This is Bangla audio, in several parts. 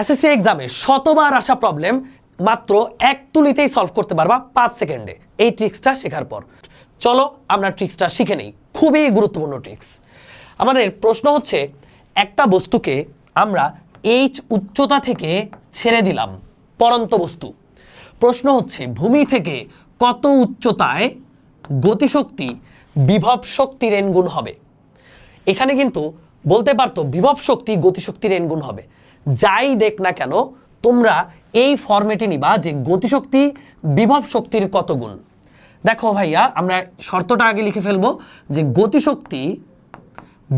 এসএসসি এক্সামে শতবার আসা প্রবলেম মাত্র এক তুলিতেই সলভ করতে পারবা পাঁচ সেকেন্ডে এই ট্রিক্সটা শেখার পর। চলো আমরা ট্রিক্সটা শিখে নিই। খুবই গুরুত্বপূর্ণ ট্রিক্স আমাদের প্রশ্ন হচ্ছে, একটা বস্তুকে আমরা এইচ উচ্চতা থেকে ছেড়ে দিলাম, পরন্ত বস্তু। প্রশ্ন হচ্ছে, ভূমি থেকে কত উচ্চতায় গতিশক্তি বিভব শক্তির এনগুণ হবে? এখানে কিন্তু বলতে পারতো বিভব শক্তি গতিশক্তির এনগুণ হবে। যাই দেখ না কেন, তোমরা এই ফর্মেটে নিবা যে গতিশক্তি বিভব শক্তির কত গুণ। দেখো ভাইয়া, আমরা শর্তটা আগে লিখে ফেলব যে গতিশক্তি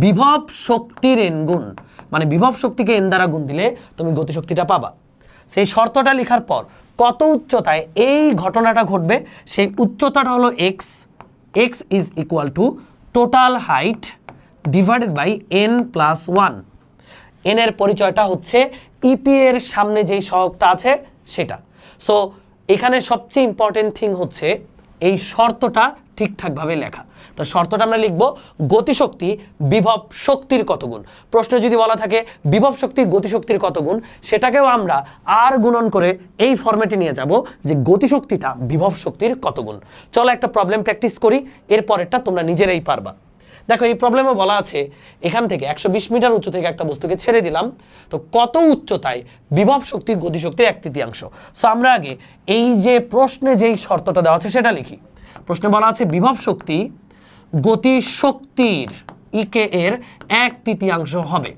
বিভব শক্তির এন গুণ মানে বিভব শক্তিকে এন দ্বারা গুণ দিলে তুমি গতিশক্তিটা পাবা। সেই শর্তটা লেখার পর কত উচ্চতায় এই ঘটনাটা ঘটবে? সেই উচ্চতাটা হলো X X is equal to total height divided by N plus one N এর পরিচয়টা হচ্ছে ইপি এর সামনে যেই সহগটা আছে, সেটা। সো এখানে সবচেয়ে ইম্পর্টেন্ট থিং হচ্ছে এই শর্তটা ঠিকঠাকভাবে লেখা। তো শর্তটা আমরা লিখব, গতিশক্তি বিভব শক্তির কত গুণ প্রশ্নে যদি বলা থাকে, বিভব শক্তি গতিশক্তির কত গুণ সেটাকেও আমরা আর গুণন করে এই ফর্মেটে নিয়ে যাব যে গতিশক্তিটা বিভব শক্তির কত গুণ চলো একটা প্রবলেম প্র্যাকটিস করি এর পরেরটা তোমরা নিজেরাই পারবা। দেখো, এই প্রবলেমে বলা আছে, এখান থেকে একশো বিশ মিটার উচ্চ থেকে একটা বস্তুকে ছেড়ে দিলাম। তো কত উচ্চতায় বিভব শক্তি গতিশক্তির এক তৃতীয়াংশ? সো আমরা আগে এই যে প্রশ্নে যেই শর্তটা দেওয়া আছে সেটা লিখি। প্রশ্নে বলা আছে, বিভব শক্তি গতিশক্তির ইকে এর এক তৃতীয়াংশ হবে।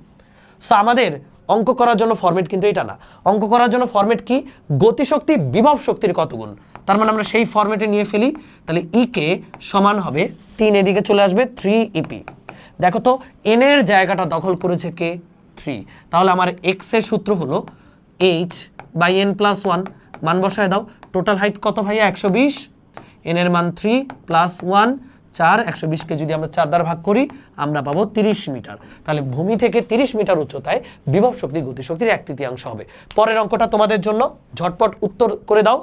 সো আমাদের অঙ্ক করার জন্য ফরম্যাট কিন্তু এটা না। অঙ্ক করার জন্য ফরম্যাট কি? গতিশক্তি, বিভব শক্তির কত গুণ? তার মানে আমরা সেই ফরম্যাটে নিয়ে ফেলি, তাহলে ইকে সমান হবে তিন এদিকে চলে আসবে থ্রি ইপি দেখো তো এন এর জায়গাটা দখল করেছে কে? থ্রি তাহলে আমার এক্সের সূত্র হলো H by N plus one মান বসায় দাও। টোটাল হাইট কত ভাইয়া? একশো বিশ। এন এর মান থ্রি প্লাস ওয়ান চার, একশো বিশকে যদি আমরা চার দ্বারা ভাগ করি, আমরা পাবো তিরিশ মিটার। তাহলে ভূমি থেকে তিরিশ মিটার উচ্চতায় বিভব শক্তি গতিশক্তির এক তৃতীয়াংশ হবে। পরের অঙ্কটা তোমাদের জন্য। ঝটপট উত্তর করে দাও।